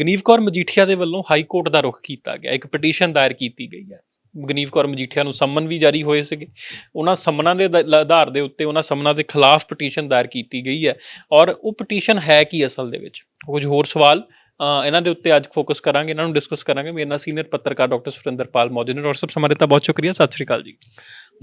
ਗਨੀਵ ਕੌਰ ਮਜੀਠੀਆ ਦੇ ਵੱਲੋਂ high court ਦਾ ਰੁਖ ਕੀਤਾ ਗਿਆ ਇੱਕ ਪਟੀਸ਼ਨ ਦਾਇਰ ਕੀਤੀ ਗਈ ਹੈ। ਗਨੀਵ ਕੌਰ ਮਜੀਠੀਆ ਨੂੰ ਸੰਮਨ ਵੀ ਜਾਰੀ ਹੋਏ ਸੀਗੇ। ਉਹਨਾਂ ਸੰਮਨਾਂ ਦੇ ਦ- ਆਧਾਰ ਦੇ ਉੱਤੇ ਉਹਨਾਂ ਸੰਮਨਾਂ ਦੇ ਖਿਲਾਫ ਪਟੀਸ਼ਨ ਦਾਇਰ ਕੀਤੀ ਗਈ ਹੈ ਔਰ ਉਹ ਪਟੀਸ਼ਨ ਹੈ ਕੀ ਅਸਲ ਦੇ ਵਿੱਚ? ਕੁਝ ਹੋਰ ਸਵਾਲ ਅ, ਇਹਨਾਂ ਦੇ ਉੱਤੇ ਅੱਜ ਫੋਕਸ ਕਰਾਂਗੇ ਇਹਨਾਂ ਨੂੰ ਡਿਸਕਸ ਕਰਾਂਗੇ। ਮੇਰੇ ਨਾਲ ਸੀਨੀਅਰ ਪੱਤਰਕਾਰ ਡਾਕਟਰ ਸੁਰਿੰਦਰਪਾਲ ਮੌਜੂਦ ਨੇ। ਡਾਕਟਰ ਸਾਹਿਬ ਸਮਾਰੇ ਤਾਂ ਬਹੁਤ ਸ਼ੁਕਰੀਆ। ਸਤਿ ਸ਼੍ਰੀ ਅਕਾਲ ਜੀ।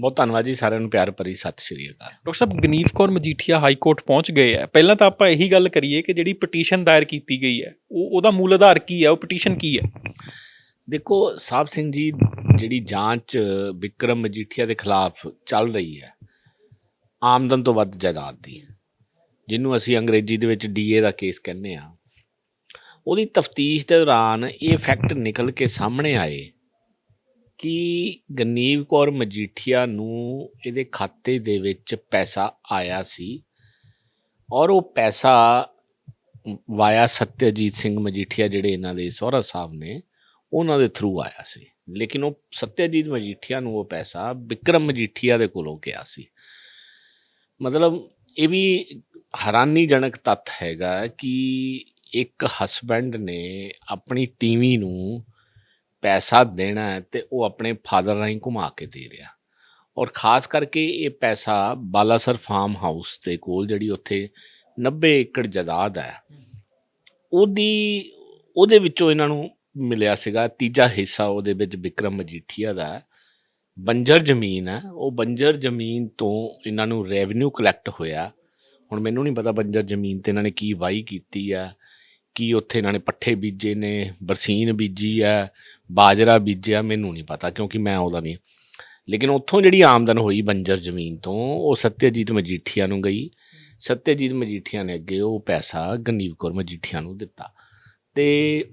ਬਹੁਤ ਧੰਨਵਾਦ ਜੀ ਸਾਰਿਆਂ ਨੂੰ ਪਿਆਰ ਭਰੀ ਸਤਿ ਸ਼੍ਰੀ ਅਕਾਲ। ਡਾਕਟਰ ਸਾਹਿਬ ਗਨੀਵ ਕੌਰ ਮਜੀਠੀਆ ਹਾਈ ਕੋਰਟ ਪਹੁੰਚ ਗਏ ਹੈ। ਪਹਿਲਾਂ ਤਾਂ ਆਪਾਂ ਇਹੀ ਗੱਲ ਕਰੀਏ ਕਿ ਜਿਹੜੀ ਪਟੀਸ਼ਨ ਦਾਇਰ ਕੀਤੀ ਗਈ ਹੈ ਉਹ ਉਹਦਾ ਮੂਲ ਆਧਾਰ ਕੀ ਹੈ ਉਹ ਪਟੀਸ਼ਨ ਕੀ ਹੈ? ਦੇਖੋ ਸਾਹਿਬ ਸਿੰਘ ਜੀ ਜਿਹੜੀ ਜਾਂਚ ਵਿਕਰਮ ਮਜੀਠੀਆ ਦੇ ਖਿਲਾਫ ਚੱਲ ਰਹੀ ਹੈ ਆਮਦਨ ਤੋਂ ਵੱਧ ਜਾਇਦਾਦ ਦੀ ਜਿਹਨੂੰ ਅਸੀਂ ਅੰਗਰੇਜ਼ੀ ਦੇ ਵਿੱਚ ਡੀਏ ਦਾ ਕੇਸ ਕਹਿੰਦੇ ਆ ਉਹਦੀ ਤਫਤੀਸ਼ ਦੇ ਦੌਰਾਨ ਇਹ ਫੈਕਟ ਨਿਕਲ ਕੇ ਸਾਹਮਣੇ ਆਏ ਕਿ ਗਨੀਵ ਕੌਰ ਮਜੀਠੀਆ ਨੂੰ ਇਹਦੇ ਖਾਤੇ ਦੇ ਵਿੱਚ ਪੈਸਾ ਆਇਆ ਸੀ ਔਰ ਉਹ ਪੈਸਾ ਵਾਇਆ ਸਤਿਆਜੀਤ ਸਿੰਘ ਮਜੀਠੀਆ ਜਿਹੜੇ ਇਹਨਾਂ ਦੇ ਸਹੁਰਾ ਸਾਹਿਬ ਨੇ, ਉਹਨਾਂ ਦੇ ਥਰੂ ਆਇਆ ਸੀ। ਲੇਕਿਨ ਉਹ ਸਤਿਆਜੀਤ ਮਜੀਠੀਆ ਨੂੰ ਉਹ ਪੈਸਾ ਵਿਕਰਮ ਮਜੀਠੀਆ ਦੇ ਕੋਲੋਂ ਗਿਆ ਸੀ। ਮਤਲਬ ਇਹ ਵੀ ਹੈਰਾਨੀਜਨਕ ਤੱਥ ਹੈਗਾ ਕਿ ਇੱਕ ਹਸਬੈਂਡ ਨੇ ਆਪਣੀ ਤੀਵੀਂ ਨੂੰ ਪੈਸਾ ਦੇਣਾ ਹੈ ਤੇ ਉਹ ਆਪਣੇ ਫਾਦਰ ਰਾਹੀਂ ਘੁਮਾ ਕੇ ਦੇ ਰਿਹਾ। ਔਰ ਖਾਸ ਕਰਕੇ ਇਹ ਪੈਸਾ ਬਾਲਾਸਰ ਫਾਰਮ ਹਾਊਸ ਦੇ ਕੋਲ ਜਿਹੜੀ ਉੱਥੇ 90 ਏਕੜ ਜਾਇਦਾਦ ਹੈ, ਉਹਦੀ, ਉਹਦੇ ਵਿੱਚੋਂ ਇਹਨਾਂ ਨੂੰ ਮਿਲਿਆ ਸੀਗਾ। ਤੀਜਾ ਹਿੱਸਾ ਉਹਦੇ ਵਿੱਚ ਵਿਕਰਮ ਮਜੀਠੀਆ ਦਾ ਬੰਜਰ ਜ਼ਮੀਨ ਹੈ। ਉਹ ਬੰਜਰ ਜ਼ਮੀਨ ਤੋਂ ਇਹਨਾਂ ਨੂੰ ਰੈਵਨਿਊ ਕਲੈਕਟ ਹੋਇਆ। ਹੁਣ ਮੈਨੂੰ ਨਹੀਂ ਪਤਾ ਬੰਜਰ ਜ਼ਮੀਨ ਤੇ ਇਹਨਾਂ ਨੇ ਕੀ ਵਾਈ ਕੀਤੀ ਆ ਕੀ ਉੱਥੇ ਇਹਨਾਂ ਨੇ ਪੱਠੇ ਬੀਜੇ ਨੇ, ਬਰਸੀਨ ਬੀਜੀ ਆ ਬਾਜਰਾ ਬੀਜਿਆ ਮੈਨੂੰ ਨਹੀਂ ਪਤਾ ਕਿਉਂਕਿ ਮੈਂ ਉਹਦਾ ਨਹੀਂ। ਲੇਕਿਨ ਉੱਥੋਂ ਜਿਹੜੀ ਆਮਦਨ ਹੋਈ ਬੰਜਰ ਜ਼ਮੀਨ ਤੋਂ, ਉਹ ਸਤਿਆਜੀਤ ਮਜੀਠੀਆ ਨੂੰ ਗਈ। ਸਤਿਆਜੀਤ ਮਜੀਠੀਆ ਨੇ ਅੱਗੇ ਉਹ ਪੈਸਾ ਗਨੀਵ ਕੌਰ ਮਜੀਠੀਆ ਨੂੰ ਦਿੱਤਾ। ਤੇ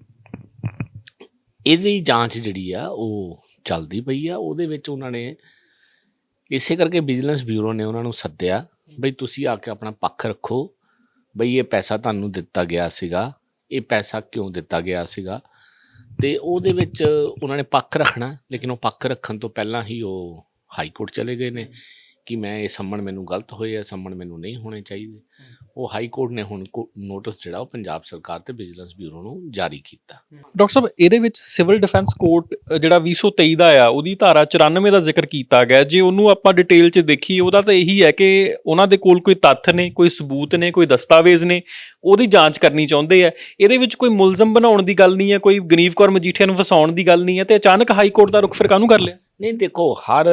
ਇਹਦੀ ਜਾਂਚ ਜਿਹੜੀ ਆ, ਉਹ ਚੱਲਦੀ ਪਈ ਆ। ਉਹਦੇ ਵਿੱਚ ਉਹਨਾਂ ਨੇ ਇਸੇ ਕਰਕੇ ਵਿਜੀਲੈਂਸ ਬਿਊਰੋ ਨੇ ਉਹਨਾਂ ਨੂੰ ਸੱਦਿਆ, ਬਈ ਤੁਸੀਂ ਆ ਕੇ ਆਪਣਾ ਪੱਖ ਰੱਖੋ। ਬਈ ਇਹ ਪੈਸਾ ਤੁਹਾਨੂੰ ਦਿੱਤਾ ਗਿਆ ਸੀਗਾ। ਇਹ ਪੈਸਾ ਕਿਉਂ ਦਿੱਤਾ ਗਿਆ ਸੀਗਾ? ਤੇ ਉਹਦੇ ਵਿੱਚ ਉਹਨਾਂ ਨੇ ਪੱਖ ਰੱਖਣਾ, ਲੇਕਿਨ ਉਹ ਪੱਖ ਰੱਖਣ ਤੋਂ ਪਹਿਲਾਂ ਹੀ ਉਹ ਹਾਈ ਕੋਰਟ ਚਲੇ ਗਏ ਨੇ ਕਿ ਮੈਂ, ਇਹ ਸੰਮਣ ਮੈਨੂੰ ਗਲਤ ਹੋਏ ਆ, ਸੰਮਣ ਮੈਨੂੰ ਨਹੀਂ ਹੋਣੇ ਚਾਹੀਦੇ। ਉਹ ਹਾਈ ਕੋਰਟ ਨੇ ਹੁਣ ਨੋਟਿਸ ਜਿਹੜਾ ਉਹ ਪੰਜਾਬ ਸਰਕਾਰ ਤੇ ਵਿਜੀਲੈਂਸ ਬਿਊਰੋ ਨੂੰ ਜਾਰੀ ਕੀਤਾ। ਡਾਕਟਰ ਸਾਹਿਬ ਇਹਦੇ ਵਿੱਚ ਸਿਵਲ ਡਿਫੈਂਸ ਅ, ਜਿਹੜਾ 223 ਦਾ ਆ ਉਹਦੀ ਧਾਰਾ 94 ਦਾ ਜ਼ਿਕਰ ਕੀਤਾ ਗਿਆ। ਜੇ ਉਹਨੂੰ ਆਪਾਂ ਡਿਟੇਲ 'ਚ ਦੇਖੀਏ ਉਹਦਾ ਤਾਂ ਇਹੀ ਹੈ ਕਿ ਉਹਨਾਂ ਦੇ ਕੋਲ ਕੋਈ ਤੱਥ ਨੇ ਕੋਈ ਸਬੂਤ ਨੇ ਕੋਈ ਦਸਤਾਵੇਜ਼ ਨੇ ਉਹਦੀ ਜਾਂਚ ਕਰਨੀ ਚਾਹੁੰਦੇ ਆ। ਇਹਦੇ ਵਿੱਚ ਕੋਈ ਮੁਲਜ਼ਮ ਬਣਾਉਣ ਦੀ ਗੱਲ ਨਹੀਂ ਹੈ ਕੋਈ ਗਨੀਵ ਕੌਰ ਮਜੀਠੀਆ ਨੂੰ ਫਸਾਉਣ ਦੀ ਗੱਲ ਨਹੀਂ ਹੈ ਤੇ ਅਚਾਨਕ ਹਾਈ ਕੋਰਟ ਦਾ ਰੁਖ ਫਿਰ ਕਾਹਨੂੰ ਕਰ ਲਿਆ? ਨਹੀਂ ਦੇਖੋ ਹਰ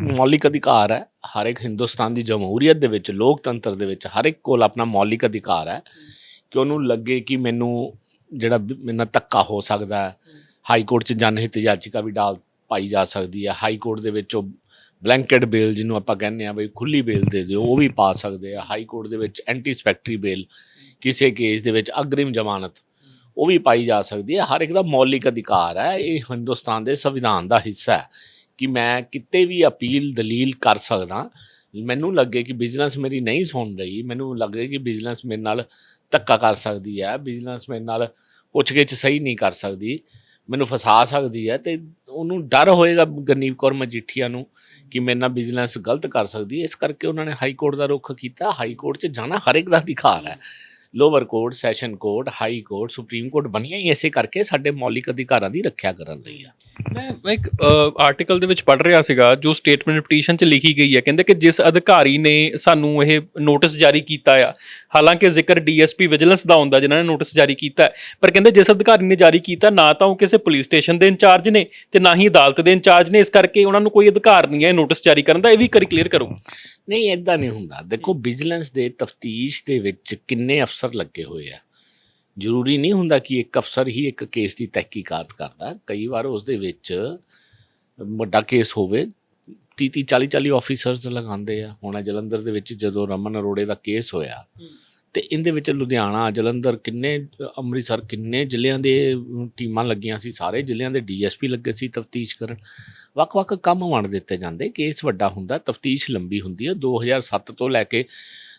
ਮੌਲਿਕ ਅਧਿਕਾਰ ਹੈ ਹਰ ਇੱਕ ਹਿੰਦੁਸਤਾਨ ਦੀ ਜਮਹੂਰੀਅਤ ਦੇ ਵਿੱਚ ਲੋਕਤੰਤਰ ਦੇ ਵਿੱਚ ਹਰ ਇੱਕ ਕੋਲ ਆਪਣਾ ਮੌਲਿਕ ਅਧਿਕਾਰ ਹੈ। ਕਿ ਉਹਨੂੰ ਲੱਗੇ ਕਿ ਮੈਨੂੰ ਜਿਹੜਾ ਨਾਲ ਧੱਕਾ ਹੋ ਸਕਦਾ ਹੈ ਹਾਈ ਕੋਰਟ 'ਚ ਜਨਹਿਤ ਯਾਚਿਕਾ ਵੀ ਡਾਲ ਪਾਈ ਜਾ ਸਕਦੀ ਹੈ ਹਾਈ ਕੋਰਟ ਦੇ ਵਿੱਚ ਉਹ ਬਲੈਂਕਟ ਬੇਲ ਜਿਹਨੂੰ ਆਪਾਂ ਕਹਿੰਦੇ ਆ ਬਈ ਖੁੱਲੀ ਬੇਲ ਦੇ ਦਿਓ ਉਹ ਵੀ ਪਾ ਸਕਦੇ ਆ। ਹਾਈ ਕੋਰਟ ਦੇ ਵਿੱਚ ਐਂਟੀ ਸਪੈਕਟਰੀ ਬੇਲ ਕਿਸੇ ਕੇਸ ਦੇ ਵਿੱਚ ਅਗਰਿਮ ਜ਼ਮਾਨਤ ਉਹ ਵੀ ਪਾਈ ਜਾ ਸਕਦੀ ਹੈ। ਹਰ ਇੱਕ ਦਾ ਮੌਲਿਕ ਅਧਿਕਾਰ ਹੈ। ਇਹ ਹਿੰਦੁਸਤਾਨ ਦੇ ਸੰਵਿਧਾਨ ਦਾ ਹਿੱਸਾ ਹੈ ਕਿ ਮੈਂ ਕਿਤੇ ਵੀ ਅਪੀਲ, ਦਲੀਲ ਕਰ ਸਕਦਾ। ਮੈਨੂੰ ਲੱਗੇ ਕਿ ਬਿਜ਼ਨਸ ਮੇਰੀ ਨਹੀਂ ਸੁਣ ਰਹੀ। ਮੈਨੂੰ ਲੱਗੇ ਕਿ ਬਿਜ਼ਨਸ ਮੇਰੇ ਨਾਲ ਧੱਕਾ ਕਰ ਸਕਦੀ ਹੈ। ਬਿਜ਼ਨਸ ਮੇਰੇ ਨਾਲ ਪੁੱਛਗਿੱਛ ਸਹੀ ਨਹੀਂ ਕਰ ਸਕਦੀ। ਮੈਨੂੰ ਫਸਾ ਸਕਦੀ ਹੈ ਤੇ ਉਹਨੂੰ ਡਰ ਹੋਏਗਾ ਗਨੀਵ ਕੌਰ ਮਜੀਠੀਆ ਨੂੰ ਕਿ ਮੇਰੇ ਨਾਲ ਬਿਜ਼ਨਸ ਗਲਤ ਕਰ ਸਕਦੀ ਹੈ। ਇਸ ਕਰਕੇ ਉਹਨਾਂ ਨੇ ਹਾਈ ਕੋਰਟ ਦਾ ਰੁਖ ਕੀਤਾ। ਹਾਈ ਕੋਰਟ 'ਚ ਜਾਣਾ ਹਰ ਇੱਕ ਦਾ ਅਧਿਕਾਰ ਹੈ। Lower court session court high court supreme court ਬਣੀਆਂ ਹੀ ਇਸੇ ਕਰਕੇ ਸਾਡੇ ਮੌਲਿਕ ਅਧਿਕਾਰਾਂ ਦੀ ਰੱਖਿਆ ਕਰਨ ਲਈ ਆ। ਮੈਂ ਇੱਕ ਆਰਟੀਕਲ ਦੇ ਵਿੱਚ ਪੜ੍ਹ ਰਿਹਾ ਸੀਗਾ, ਜੋ ਸਟੇਟਮੈਂਟ ਪਟੀਸ਼ਨ 'ਚ ਲਿਖੀ ਗਈ ਹੈ। ਕਹਿੰਦੇ ਕਿ ਜਿਸ ਅਧਿਕਾਰੀ ਨੇ ਸਾਨੂੰ ਇਹ ਨੋਟਿਸ ਜਾਰੀ ਕੀਤਾ ਆ, ਹਾਲਾਂਕਿ ਜ਼ਿਕਰ ਡੀਐਸਪੀ ਵਿਜੀਲੈਂਸ ਦਾ ਹੁੰਦਾ, ਜਿਨ੍ਹਾਂ ਨੇ ਨੋਟਿਸ ਜਾਰੀ ਕੀਤਾ ਪਰ ਕਹਿੰਦੇ ਜਿਸ ਅਧਿਕਾਰੀ ਨੇ ਜਾਰੀ ਕੀਤਾ, ਨਾ ਤਾਂ ਉਹ ਕਿਸੇ ਪੁਲਿਸ ਸਟੇਸ਼ਨ ਦੇ ਇੰਚਾਰਜ ਨੇ, ਤੇ ਨਾ ਹੀ ਅਦਾਲਤ ਦੇ ਇੰਚਾਰਜ ਨੇ। ਇਸ ਕਰਕੇ ਉਹਨਾਂ ਨੂੰ ਕੋਈ ਅਧਿਕਾਰ ਨਹੀਂ ਹੈ ਨੋਟਿਸ ਜਾਰੀ ਕਰਨ ਦਾ। ਇਹ ਵੀ ਕਰੀ ਕਲੀਅਰ ਕਰੋ। ਨਹੀਂ ਇਦਾਂ ਨਹੀਂ ਹੁੰਦਾ। ਦੇਖੋ ਵਿਜੀਲੈਂਸ ਦੇ ਤਫਤੀਸ਼ ਦੇ ਵਿੱਚ ਕਿੰਨੇ ਅਫਸਰ ਲੱਗੇ ਹੋਏ ਆ। ਜ਼ਰੂਰੀ ਨਹੀਂ ਹੁੰਦਾ ਕਿ ਇੱਕ ਅਫਸਰ ਹੀ ਇੱਕ ਕੇਸ ਦੀ ਤਹਿਕੀਕਾਤ ਕਰਦਾ। ਕਈ ਵਾਰ ਉਸ ਦੇ ਵਿੱਚ ਵੱਡਾ ਕੇਸ ਹੋਵੇ 30 30 40 40 ਆਫੀਸਰਸ ਲਗਾਉਂਦੇ ਆ। ਹੁਣ ਜਲੰਧਰ ਦੇ ਵਿੱਚ ਜਦੋਂ ਰਮਨ ਅਰੋੜੇ ਦਾ ਕੇਸ ਹੋਇਆ ਤੇ ਇਹਦੇ ਵਿੱਚ ਲੁਧਿਆਣਾ ਜਲੰਧਰ ਕਿੰਨੇ ਅੰਮ੍ਰਿਤਸਰ ਕਿੰਨੇ ਜ਼ਿਲ੍ਹਿਆਂ ਦੇ ਟੀਮਾਂ ਲੱਗੀਆਂ ਸੀ। ਸਾਰੇ ਜ਼ਿਲ੍ਹਿਆਂ ਦੇ ਡੀਐਸਪੀ ਲੱਗੇ ਸੀ ਤਫਤੀਸ਼ ਕਰਨ। ਵੱਖ-ਵੱਖ ਕੰਮ ਵੰਡ ਦਿੱਤੇ ਜਾਂਦੇ। ਕੇਸ ਵੱਡਾ ਹੁੰਦਾ, ਤਫਤੀਸ਼ ਲੰਬੀ ਹੁੰਦੀ ਹੈ। 2007 ਤੋਂ ਲੈ ਕੇ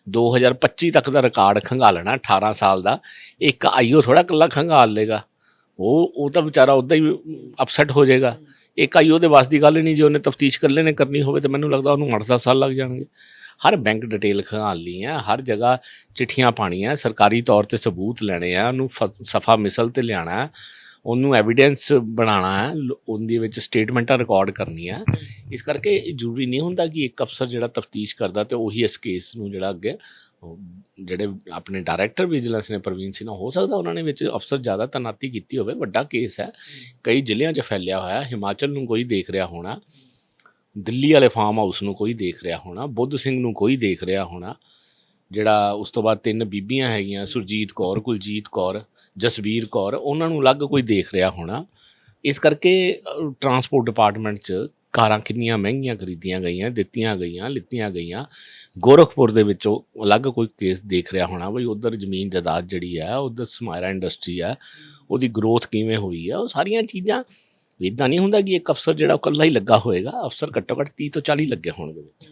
2025 ਤੱਕ ਦਾ ਰਿਕਾਰਡ ਖੰਗਾਲਣਾ 18 ਸਾਲ ਦਾ। ਇੱਕ ਆਈਓ ਥੋੜਾ ਕੱਲਾ ਖੰਗਾਲ ਲੇਗਾ ਉਹ ਉਹ ਤਾਂ ਵਿਚਾਰਾ ਉਦਾਂ ਹੀ ਅਪਸੈਟ ਹੋ ਜਾਏਗਾ। ਇੱਕ ਆਈਓ ਦੇ ਵਾਸ ਦੀ ਗੱਲ ਨਹੀਂ, ਜੇ ਉਹਨੇ ਤਫਤੀਸ਼ ਇਕੱਲੇ ਨੇ ਕਰਨੀ ਹੋਵੇ ਤਾਂ ਮੈਨੂੰ ਲੱਗਦਾ ਉਹਨੂੰ 8-10 ਸਾਲ ਲੱਗ ਜਾਣਗੇ। ਹਰ ਬੈਂਕ ਡਿਟੇਲ ਖੰਗਾਲ ਹੈ, ਹਰ ਜਗ੍ਹਾ ਚਿੱਠੀਆਂ ਪਾਣੀਆਂ ਸਰਕਾਰੀ ਤੌਰ ਤੇ ਸਬੂਤ ਲੈਣੇ ਆ, ਉਹਨੂੰ ਫ- ਸਫਾ ਮਿਸਲ ਤੇ ਲਿਆਣਾ ਉਹਨੂੰ ਐਵੀਡੈਂਸ ਬਣਾਉਣਾ ਹੈ, ਲ- ਉਹਦੇ ਵਿੱਚ ਸਟੇਟਮੈਂਟਾਂ ਰਿਕਾਰਡ ਕਰਨੀਆਂ। ਇਸ ਕਰਕੇ ਜ਼ਰੂਰੀ ਨਹੀਂ ਹੁੰਦਾ ਕਿ ਇੱਕ ਅਫਸਰ ਜਿਹੜਾ ਤਫਤੀਸ਼ ਕਰਦਾ ਤੇ ਉਹੀ ਇਸ ਕੇਸ ਨੂੰ ਜਿਹੜਾ ਅੱਗੇ ਜਿਹੜੇ ਆਪਣੇ ਡਾਇਰੈਕਟਰ ਵਿਜੀਲੈਂਸ ਨੇ ਪ੍ਰਵੀਨ ਸਿੰਘ ਹੋ ਸਕਦਾ ਉਹਨਾਂ ਨੇ ਵਿੱਚ ਅਫਸਰ ਜ਼ਿਆਦਾ ਤਨਾਤੀ ਕੀਤੀ ਹੋਵੇ, ਵੱਡਾ ਕੇਸ ਹੈ। ਕਈ ਜ਼ਿਲ੍ਹਿਆਂ 'ਚ ਫੈਲਿਆ ਹੋਇਆ ਹਿਮਾਚਲ ਨੂੰ ਕੋਈ ਦੇਖ ਰਿਹਾ ਹੋਣਾ, ਦਿੱਲੀ ਵਾਲੇ ਫਾਰਮ ਹਾਊਸ ਨੂੰ ਕੋਈ ਦੇਖ ਰਿਹਾ ਹੋਣਾ, ਬੁੱਧ ਸਿੰਘ ਨੂੰ ਕੋਈ ਦੇਖ ਰਿਹਾ ਹੋਣਾ, ਜਿਹੜਾ ਉਸ ਤੋਂ ਬਾਅਦ ਤਿੰਨ ਬੀਬੀਆਂ ਹੈਗੀਆਂ, ਸੁਰਜੀਤ ਕੌਰ, ਕੁਲਜੀਤ ਕੌਰ ਜਸਵੀਰ ਕੌਰ, ਉਹਨਾਂ ਨੂੰ ਅਲੱਗ ਕੋਈ ਦੇਖ ਰਿਹਾ ਹੋਣਾ। ਇਸ ਕਰਕੇ ਟਰਾਂਸਪੋਰਟ ਡਿਪਾਰਟਮੈਂਟ 'ਚ ਕਾਰਾਂ ਕਿੰਨੀਆਂ ਮਹਿੰਗੀਆਂ ਖਰੀਦੀਆਂ ਗਈਆਂ, ਦਿੱਤੀਆਂ ਗਈਆਂ, ਲਿੱਤੀਆਂ ਗਈਆਂ। ਗੋਰਖਪੁਰ ਦੇ ਵਿੱਚੋਂ ਅਲੱਗ ਕੋਈ ਕੇਸ ਦੇਖ ਰਿਹਾ ਹੋਣਾ ਬਈ ਉਧਰ ਜ਼ਮੀਨ ਜਾਇਦਾਦ ਜਿਹੜੀ ਹੈ ਉਧਰ ਸਮਾਇਰਾ ਇੰਡਸਟਰੀ ਹੈ ਉਹਦੀ ਗਰੋਥ ਕਿਵੇਂ ਹੋਈ ਹੈ ਉਹ ਸਾਰੀਆਂ ਚੀਜ਼ਾਂ ਇਦਾਂ ਨਹੀਂ ਹੁੰਦਾ ਕਿ ਇੱਕ ਅਫਸਰ ਜਿਹੜਾ ਉਹ ਇਕੱਲਾ ਹੀ ਲੱਗਾ ਹੋਏਗਾ, ਅਫਸਰ ਘੱਟੋ ਘੱਟ 30 ਤੋਂ 40 ਲੱਗੇ ਹੋਣਗੇ ਵਿੱਚ।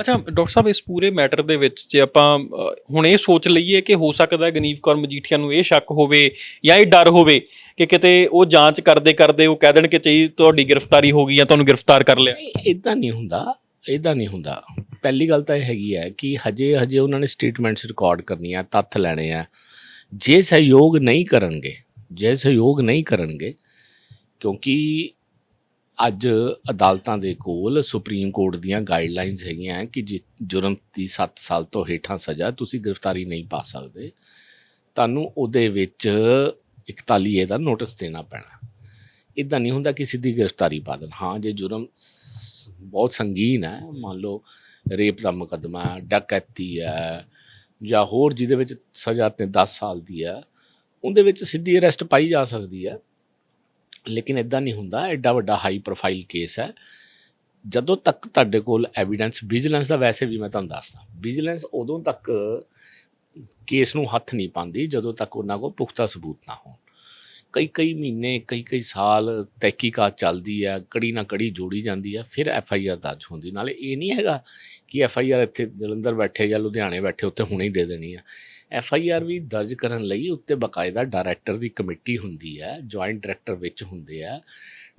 ਅੱਛਾ ਡਾਕਟਰ ਸਾਹਿਬ ਇਸ ਪੂਰੇ ਮੈਟਰ ਦੇ ਵਿੱਚ ਜੇ ਆਪਾਂ ਅ, ਹੁਣ ਇਹ ਸੋਚ ਲਈਏ ਕਿ ਹੋ ਸਕਦਾ ਹੈ ਗਨੀਵ ਕੌਰ ਮਜੀਠੀਆ ਨੂੰ ਇਹ ਸ਼ੱਕ ਹੋਵੇ ਜਾਂ ਇਹ ਡਰ ਹੋਵੇ ਕਿ ਕਿਤੇ ਉਹ ਜਾਂਚ ਕਰਦੇ ਕਰਦੇ ਉਹ ਕਹਿ ਦੇਣ ਕਿ ਚਾਹੀ ਤੁਹਾਡੀ ਗ੍ਰਿਫਤਾਰੀ ਹੋ ਗਈ ਜਾਂ ਤੁਹਾਨੂੰ ਗ੍ਰਿਫਤਾਰ ਕਰ ਲਿਆ। ਇਦਾਂ ਨਹੀਂ ਹੁੰਦਾ ਇਦਾਂ ਨਹੀਂ ਹੁੰਦਾ। ਪਹਿਲੀ ਗੱਲ ਤਾਂ ਇਹ ਹੈਗੀ ਹੈ ਕਿ ਹਜੇ ਹਜੇ ਉਹਨਾਂ ਨੇ ਸਟੇਟਮੈਂਟਸ ਰਿਕਾਰਡ ਕਰਨੀਆਂ ਤੱਥ ਲੈਣੇ ਆ। ਜੇ ਸਹਿਯੋਗ ਨਹੀਂ ਕਰਨਗੇ ਜੇ ਸਹਿਯੋਗ ਨਹੀਂ ਕਰਨਗੇ ਕਿਉਂਕਿ ਅੱਜ ਅਦਾਲਤਾਂ ਦੇ ਕੋਲ ਸੁਪਰੀਮ ਕੋਰਟ ਦੀਆਂ ਗਾਈਡਲਾਈਨਸ ਹੈਗੀਆਂ ਕਿ ਜੇ, ਜੁਰਮ ਦੀ 7 ਸਾਲ ਤੋਂ ਹੇਠਾਂ ਸਜ਼ਾ ਤੁਸੀਂ ਗ੍ਰਿਫਤਾਰੀ ਨਹੀਂ ਪਾ ਸਕਦੇ, ਤੁਹਾਨੂੰ ਉਹਦੇ ਵਿੱਚ 41 ਏ ਦਾ ਨੋਟਿਸ ਦੇਣਾ ਪੈਣਾ। ਇਦਾਂ ਨਹੀਂ ਹੁੰਦਾ ਕਿ ਸਿੱਧੀ ਗ੍ਰਿਫਤਾਰੀ ਪਾ ਦੇਣ। ਹਾਂ, ਜੇ ਜੁਰਮ ਬਹੁਤ ਸੰਗੀਨ ਹੈ, ਮੰਨ ਲਓ ਰੇਪ ਦਾ ਮੁਕੱਦਮਾ ਡਕੈਤੀ ਹੈ, ਜਾਂ ਹੋਰ ਜਿਹਦੇ ਵਿੱਚ ਸਜ਼ਾ ਤੇ 10 ਸਾਲ ਦੀ ਹੈ, ਉਹਦੇ ਵਿੱਚ ਸਿੱਧੀ ਅਰੈਸਟ ਪਾਈ ਜਾ ਸਕਦੀ ਹੈ। ਲੇਕਿਨ ਇਦਾਂ ਨਹੀਂ ਹੁੰਦਾ ਐਡਾ ਵੱਡਾ ਹਾਈ ਪ੍ਰੋਫਾਈਲ ਕੇਸ ਹੈ। ਜਦੋਂ ਤੱਕ ਤੁਹਾਡੇ ਕੋਲ ਐਵੀਡੈਂਸ ਵਿਜੀਲੈਂਸ ਦਾ ਵੈਸੇ ਵੀ ਮੈਂ ਤੁਹਾਨੂੰ ਦੱਸਦਾ ਵਿਜੀਲੈਂਸ ਉਦੋਂ ਤੱਕ ਕੇਸ ਨੂੰ ਹੱਥ ਨਹੀਂ ਪਾਉਂਦੀ ਜਦੋਂ ਤੱਕ ਉਹਨਾਂ ਕੋਲ ਪੁਖਤਾ ਸਬੂਤ ਨਾ ਹੋਣ। ਕਈ ਕਈ ਮਹੀਨੇ, ਕਈ ਕਈ ਸਾਲ ਤਹਿਕੀਕਾਤ ਚੱਲਦੀ ਹੈ, ਕੜੀ ਨਾ ਕੜੀ ਜੋੜੀ ਜਾਂਦੀ ਹੈ, ਫਿਰ ਐਫ ਆਈ ਆਰ ਦਰਜ ਹੁੰਦੀ। ਨਾਲੇ ਇਹ ਨਹੀਂ ਹੈਗਾ ਕਿ ਐਫ ਆਈ ਆਰ ਇੱਥੇ ਜਲੰਧਰ ਬੈਠੇ ਜਾਂ ਲੁਧਿਆਣੇ ਬੈਠੇ, ਉੱਥੇ ਹੁਣੇ ਹੀ ਦੇ ਦੇਣੀ ਆ ਐਫ ਆਈ ਆਰ ਵੀ ਦਰਜ ਕਰਨ ਲਈ ਉੱਤੇ ਬਕਾਇਦਾ ਡਾਇਰੈਕਟਰ ਦੀ ਕਮੇਟੀ ਹੁੰਦੀ ਹੈ ਜੁਆਇੰਟ ਡਾਇਰੈਕਟਰ ਵਿੱਚ ਹੁੰਦੇ ਆ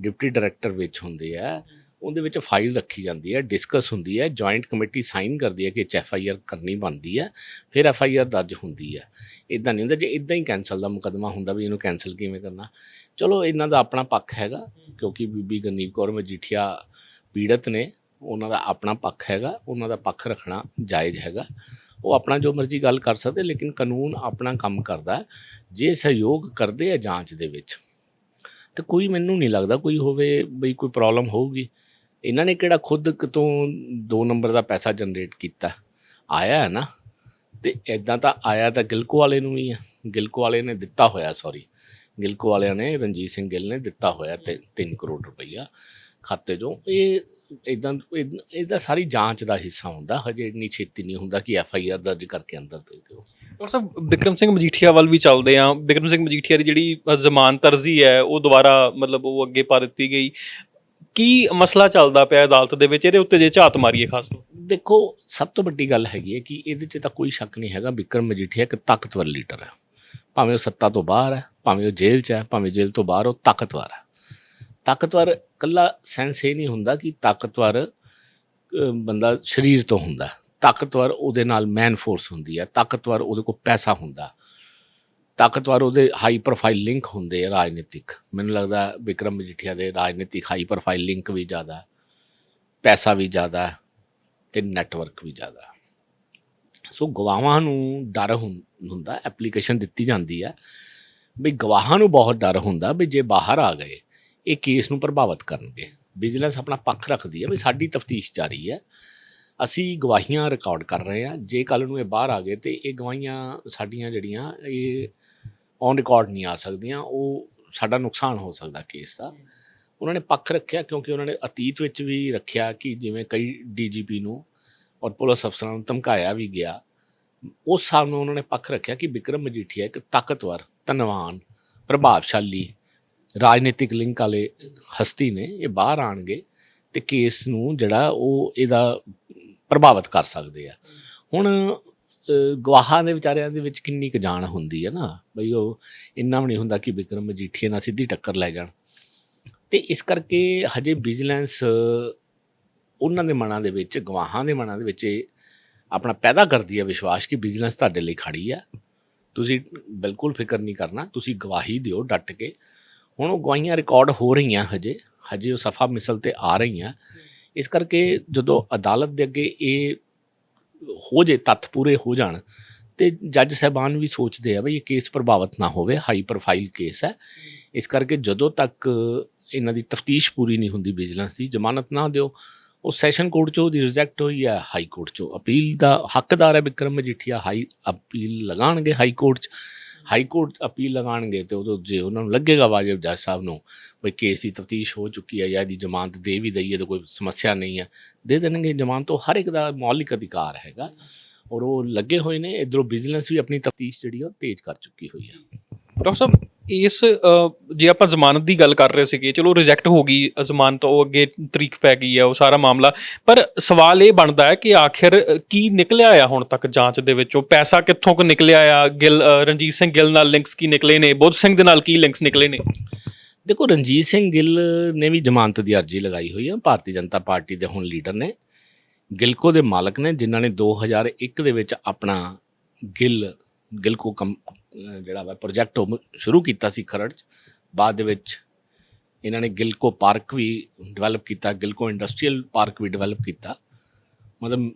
ਡਿਪਟੀ ਡਾਇਰੈਕਟਰ ਵਿੱਚ ਹੁੰਦੇ ਆ, ਉਹਦੇ ਵਿੱਚ ਫਾਈਲ ਰੱਖੀ ਜਾਂਦੀ ਹੈ ਡਿਸਕਸ ਹੁੰਦੀ ਹੈ ਜੁਆਇੰਟ ਕਮੇਟੀ ਸਾਈਨ ਕਰਦੀ ਹੈ ਕਿ ਐਫ ਆਈ ਆਰ ਕਰਨੀ ਬਣਦੀ ਹੈ, ਫਿਰ ਐਫ ਆਈ ਆਰ ਦਰਜ ਹੁੰਦੀ ਹੈ। ਇਦਾਂ ਨਹੀਂ ਹੁੰਦਾ, ਜੇ ਇਦਾਂ ਹੀ ਕੈਨਸਲ ਦਾ ਮੁਕੱਦਮਾ ਹੁੰਦਾ ਵੀ ਇਹਨੂੰ ਕੈਨਸਲ ਕਿਵੇਂ ਕਰਨਾ। ਚਲੋ ਇਹਨਾਂ ਦਾ ਆਪਣਾ ਪੱਖ ਹੈਗਾ, ਕਿਉਂਕਿ ਬੀਬੀ ਗਰਨੀਬ ਕੌਰ ਮਜੀਠੀਆ ਪੀੜਤ ਨੇ, ਉਹਨਾਂ ਦਾ ਆਪਣਾ ਪੱਖ ਹੈਗਾ, ਉਹਨਾਂ ਦਾ ਪੱਖ ਰੱਖਣਾ ਜਾਇਜ਼ ਹੈਗਾ। ਉਹ ਆਪਣਾ ਜੋ ਮਰਜ਼ੀ ਗੱਲ ਕਰ ਸਕਦੇ, ਲੇਕਿਨ ਕਾਨੂੰਨ ਆਪਣਾ ਕੰਮ ਕਰਦਾ ਜੇ ਸਹਿਯੋਗ ਕਰਦੇ ਆ ਜਾਂਚ ਦੇ ਵਿੱਚ, ਤੇ ਕੋਈ ਮੈਨੂੰ ਨਹੀਂ ਲੱਗਦਾ ਕੋਈ ਹੋਵੇ ਬਈ ਕੋਈ ਪ੍ਰੋਬਲਮ ਹੋਊਗੀ। ਇਹਨਾਂ ਨੇ ਕਿਹੜਾ ਖੁਦ ਤੋਂ 2 ਨੰਬਰ ਦਾ ਪੈਸਾ ਜਨਰੇਟ ਕੀਤਾ? ਆਇਆ ਹੈ ਨਾ? ਤੇ ਇਦਾਂ ਤਾਂ ਆਇਆ ਤਾਂ ਗਿਲਕੋ ਵਾਲੇ ਨੂੰ ਵੀ ਆ ਗਿਲਕੋ ਵਾਲੇ ਨੇ ਦਿੱਤਾ ਹੋਇਆ ਸੌਰੀ ਗਿਲਕੋ ਵਾਲਿਆਂ ਨੇ ਰਣਜੀਤ ਸਿੰਘ ਗਿੱਲ ਨੇ ਦਿੱਤਾ ਹੋਇਆ ਤੇ 3 ਕਰੋੜ ਰੁਪਈਆ ਖਾਤੇ 'ਚੋਂ। ਇਹ ਇਦਾਂ ਇਹਦਾ ਸਾਰੀ ਜਾਂਚ ਦਾ ਹਿੱਸਾ ਹੁੰਦਾ ਹਜੇ ਇੰਨੀ ਛੇਤੀ ਨਹੀਂ ਹੁੰਦਾ ਕਿ ਐਫ ਆਈ ਆਰ ਦਰਜ ਕਰਕੇ ਅੰਦਰ ਦੇ ਦਿਓ। ਡਾਕਟਰ ਸਾਹਿਬ ਬਿਕਰਮ ਸਿੰਘ ਮਜੀਠੀਆ ਵੱਲ ਵੀ ਚੱਲਦੇ ਆ ਬਿਕਰਮ ਸਿੰਘ ਮਜੀਠੀਆ ਦੀ ਜਿਹੜੀ ਅ, ਜ਼ਮਾਨਤ ਅਰਜ਼ੀ ਹੈ ਉਹ ਦੁਬਾਰਾ ਮਤਲਬ ਉਹ ਅੱਗੇ ਪਾ ਦਿੱਤੀ ਗਈ। ਕੀ ਮਸਲਾ ਚੱਲਦਾ ਪਿਆ ਅਦਾਲਤ ਦੇ ਵਿੱਚ? ਇਹਦੇ ਉੱਤੇ ਜੇ ਝਾਤ ਮਾਰੀਏ ਖਾਸ ਤੌਰ ਦੇਖੋ ਸਭ ਤੋਂ ਵੱਡੀ ਗੱਲ ਹੈਗੀ ਹੈ ਕਿ ਇਹਦੇ 'ਚ ਤਾਂ ਕੋਈ ਸ਼ੱਕ ਨਹੀਂ ਹੈਗਾ। ਵਿਕਰਮ ਮਜੀਠੀਆ ਇੱਕ ਤਾਕਤਵਰ ਲੀਡਰ ਹੈ। ਭਾਵੇਂ ਉਹ ਸੱਤਾ ਤੋਂ ਬਾਹਰ ਹੈ ਭਾਵੇਂ ਉਹ ਜੇਲ੍ਹ 'ਚ ਹੈ ਭਾਵੇਂ ਜੇਲ੍ਹ ਤੋਂ ਬਾਹਰ ਉਹ ਤਾਕਤਵਰ ਹੈ। ਤਾਕਤਵਰ ਕੱਲਾ ਸੈਂਸ ਇਹ ਨਹੀਂ ਹੁੰਦਾ ਕਿ ਤਾਕਤਵਰ ਬੰਦਾ ਸਰੀਰ ਤੋਂ ਹੁੰਦਾ। ਤਾਕਤਵਰ ਉਹਦੇ ਨਾਲ ਮੈਨ ਫੋਰਸ ਹੁੰਦੀ ਹੈ। ਤਾਕਤਵਰ ਉਹਦੇ ਕੋਲ ਪੈਸਾ ਹੁੰਦਾ। ਤਾਕਤਵਰ ਉਹਦੇ ਹਾਈ ਪ੍ਰੋਫਾਈਲ ਲਿੰਕ ਹੁੰਦੇ ਆ ਰਾਜਨੀਤਿਕ। ਮੈਨੂੰ ਲੱਗਦਾ ਵਿਕਰਮ ਮਜੀਠੀਆ ਦੇ ਰਾਜਨੀਤਿਕ ਹਾਈ ਪ੍ਰੋਫਾਈਲ ਲਿੰਕ ਵੀ ਜ਼ਿਆਦਾ, ਪੈਸਾ ਵੀ ਜ਼ਿਆਦਾ ਹੈ ਤੇ ਨੈਟਵਰਕ ਵੀ ਜ਼ਿਆਦਾ। ਸੋ ਗਵਾਹਾਂ ਨੂੰ ਡਰ ਹੁੰ- ਹੁੰਦਾ ਐਪਲੀਕੇਸ਼ਨ ਦਿੱਤੀ ਜਾਂਦੀ ਹੈ। ਵੀ ਗਵਾਹਾਂ ਨੂੰ ਬਹੁਤ ਡਰ ਹੁੰਦਾ ਵੀ ਜੇ ਬਾਹਰ ਆ ਗਏ ਇਹ ਕੇਸ ਨੂੰ ਪ੍ਰਭਾਵਿਤ ਕਰਨਗੇ। ਵਿਜੀਲੈਂਸ ਆਪਣਾ ਪੱਖ ਰੱਖਦੀ ਹੈ ਵੀ ਸਾਡੀ ਤਫਤੀਸ਼ ਜਾਰੀ ਹੈ। ਅਸੀਂ ਗਵਾਹੀਆਂ ਰਿਕਾਰਡ ਕਰ ਰਹੇ ਹਾਂ। ਜੇ ਕੱਲ ਨੂੰ ਇਹ ਬਾਹਰ ਆ ਗਏ ਤੇ ਇਹ ਗਵਾਹੀਆਂ ਸਾਡੀਆਂ ਜਿਹੜੀਆਂ, ਇਹ ਔਨ ਰਿਕਾਰਡ ਨਹੀਂ ਆ ਸਕਦੀਆਂ। ਉਹ ਸਾਡਾ ਨੁਕਸਾਨ ਹੋ ਸਕਦਾ ਕੇਸ ਦਾ। ਉਹਨਾਂ ਨੇ ਪੱਖ ਰੱਖਿਆ ਕਿਉਂਕਿ ਉਹਨਾਂ ਨੇ ਅਤੀਤ ਵਿੱਚ ਵੀ ਰੱਖਿਆ ਕਿ ਜਿਵੇਂ ਕਈ ਡੀਜੀਪੀ ਨੂੰ ਔਰ ਪੁਲਿਸ ਅਫਸਰਾਂ ਨੂੰ ਧਮਕਾਇਆ ਵੀ ਗਿਆ। ਉਸ ਹਿਸਾਬ ਨਾਲ ਉਹਨਾਂ ਨੇ ਪੱਖ ਰੱਖਿਆ ਕਿ ਵਿਕਰਮ ਮਜੀਠੀਆ ਇੱਕ ਤਾਕਤਵਰ ਧਨਵਾਨ ਪ੍ਰਭਾਵਸ਼ਾਲੀ ਰਾਜਨੀਤਿਕ ਲਿੰਕ ਵਾਲੇ ਹਸਤੀ ਨੇ, ਇਹ ਬਾਹਰ ਆਣਗੇ ਤੇ ਕੇਸ ਨੂੰ ਜਿਹੜਾ ਉਹ ਇਹਦਾ ਪ੍ਰਭਾਵਿਤ ਕਰ ਸਕਦੇ ਆ। ਹੁਣ ਗਵਾਹਾਂ ਦੇ ਵਿਚਾਰਿਆਂ ਦੇ ਵਿੱਚ ਕਿੰਨੀ ਕੁ ਜਾਣ ਹੁੰਦੀ ਹੈ ਨਾ? ਬਈ ਉਹ ਇੰਨਾ ਵੀ ਨਹੀਂ ਹੁੰਦਾ ਕਿ ਵਿਕਰਮ ਮਜੀਠੀਆ ਨਾਲ ਸਿੱਧੀ ਟੱਕਰ ਲੈ ਜਾਣ। ਤੇ ਇਸ ਕਰਕੇ ਹਜੇ ਵਿਜੀਲੈਂਸ ਉਹਨਾਂ ਦੇ ਮਨਾਂ ਦੇ ਵਿੱਚ, ਗਵਾਹਾਂ ਦੇ ਮਨਾਂ ਦੇ ਵਿੱਚ ਇਹ ਆਪਣਾ ਪੈਦਾ ਕਰਦੀ ਹੈ ਵਿਸ਼ਵਾਸ ਕਿ ਵਿਜੀਲੈਂਸ ਤੁਹਾਡੇ ਲਈ ਖੜੀ ਆ। ਤੁਸੀਂ ਬਿਲਕੁਲ ਫਿਕਰ ਨਹੀਂ ਕਰਨਾ, ਤੁਸੀਂ ਗਵਾਹੀ ਦਿਓ ਡਟ ਕੇ। ਹੁਣ ਉਹ ਗਵਾਈਆਂ ਰਿਕਾਰਡ ਹੋ ਰਹੀਆਂ ਹਜੇ ਹਜੇ ਉਹ ਸਫਾ ਮਿਸਲ ਤੇ ਆ ਰਹੀਆਂ। ਇਸ ਕਰਕੇ ਜਦੋਂ ਅਦਾਲਤ ਦੇ ਅੱਗੇ ਇਹ ਹੋ ਜੇ, ਤੱਥ ਪੂਰੇ ਹੋ ਜਾਣ, ਤੇ ਜੱਜ ਸਾਹਿਬਾਨ ਵੀ ਸੋਚਦੇ ਆ ਵੀ ਇਹ ਕੇਸ ਪ੍ਰਭਾਵਿਤ ਨਾ ਹੋਵੇ ਹਾਈ ਪ੍ਰੋਫਾਈਲ ਕੇਸ ਹੈ। ਇਸ ਕਰਕੇ ਜਦੋਂ ਤੱਕ ਇਹਨਾਂ ਦੀ ਤਫਤੀਸ਼ ਪੂਰੀ ਨਹੀਂ ਹੁੰਦੀ ਵਿਜੀਲੈਂਸ ਦੀ, ਜ਼ਮਾਨਤ ਨਾ ਦਿਓ। ਉਹ ਸੈਸ਼ਨ ਕੋਰਟ ਚੋਂ ਦੀ ਰਿਜੈਕਟ ਹੋਈ ਹੈ ਹਾਈ ਕੋਰਟ ਚੋਂ। ਅਪੀਲ ਦਾ ਹੱਕਦਾਰ ਹੈ ਵਿਕਰਮ ਮਜੀਠੀਆ ਹਾਈ ਅਪੀਲ ਲਗਾਣਗੇ ਹਾਈ ਕੋਰਟ ਚ। ਹਾਈ ਕੋਰਟ ਅਪੀਲ ਲਗਾਣਗੇ ਤੇ ਉਦੋਂ ਜੇ ਉਹਨਾਂ ਨੂੰ ਲੱਗੇਗਾ ਵਾਜਬ ਜੱਜ ਸਾਹਿਬ ਨੂੰ ਵੀ ਕੇਸ ਦੀ ਤਫਤੀਸ਼ ਹੋ ਚੁੱਕੀ ਹੈ ਜਾਂ ਇਹਦੀ ਜ਼ਮਾਨਤ ਦੇ ਵੀ ਦਈਏ ਤਾਂ ਕੋਈ ਸਮੱਸਿਆ ਨਹੀਂ ਹੈ, ਦੇ ਦੇਣਗੇ ਜ਼ਮਾਨਤ, ਉਹ ਹਰ ਇੱਕ ਦਾ ਮੌਲਿਕ ਅਧਿਕਾਰ ਹੈਗਾ ਔਰ ਉਹ ਲੱਗੇ ਹੋਏ ਨੇ, ਇਧਰੋਂ ਵਿਜੀਲੈਂਸ ਵੀ ਆਪਣੀ ਤਫਤੀਸ਼ ਜਿਹੜੀ ਆ ਉਹ ਤੇਜ਼ ਕਰ ਚੁੱਕੀ ਹੋਈ ਹੈ। ਡਾਕਟਰ ਸਾਹਿਬ ਇਸ ਜੇ ਆਪਾਂ ਜ਼ਮਾਨਤ ਦੀ ਗੱਲ ਕਰ ਰਹੇ ਸੀਗੇ, ਚਲੋ ਰਿਜੈਕਟ ਹੋ ਗਈ, ਜ਼ਮਾਨਤ ਉਹ ਅੱਗੇ ਤਰੀਕ ਪੈ ਗਈ ਹੈ ਉਹ ਸਾਰਾ ਮਾਮਲਾ, ਪਰ ਸਵਾਲ ਇਹ ਬਣਦਾ ਹੈ ਕਿ ਆਖਿਰ ਕੀ ਨਿਕਲਿਆ ਆ ਹੁਣ ਤੱਕ ਜਾਂਚ ਦੇ ਵਿੱਚੋਂ? ਪੈਸਾ ਕਿੱਥੋਂ ਕੁ ਨਿਕਲਿਆ ਆ? ਗਿੱਲ ਰਣਜੀਤ ਸਿੰਘ ਗਿੱਲ ਨਾਲ ਲਿੰਕਸ ਕੀ ਨਿਕਲੇ ਨੇ? ਬੁੱਧ ਸਿੰਘ ਦੇ ਨਾਲ ਕੀ ਲਿੰਕਸ ਨਿਕਲੇ ਨੇ? ਦੇਖੋ, ਰਣਜੀਤ ਸਿੰਘ ਗਿੱਲ ਨੇ ਵੀ ਜ਼ਮਾਨਤ ਦੀ ਅਰਜ਼ੀ ਲਗਾਈ ਹੋਈ ਹੈ ਭਾਰਤੀ ਜਨਤਾ ਪਾਰਟੀ ਦੇ ਹੁਣ ਲੀਡਰ ਨੇ। ਗਿਲਕੋ ਦੇ ਮਾਲਕ ਨੇ, ਜਿਨ੍ਹਾਂ ਨੇ 2001 ਦੇ ਵਿੱਚ ਆਪਣਾ ਗਿੱਲ ਗਿਲਕੋ ਕੰਮ ਜਿਹੜਾ ਵਾ ਪ੍ਰੋਜੈਕਟ ਉਹ ਸ਼ੁਰੂ ਕੀਤਾ ਸੀ ਖਰੜ 'ਚ। ਬਾਅਦ ਦੇ ਵਿੱਚ ਇਹਨਾਂ ਨੇ ਗਿਲਕੋ ਪਾਰਕ ਵੀ ਡਿਵੈਲਪ ਕੀਤਾ, ਗਿਲਕੋ ਇੰਡਸਟਰੀਅਲ ਪਾਰਕ ਵੀ ਡਿਵੈਲਪ ਕੀਤਾ। ਮਤਲਬ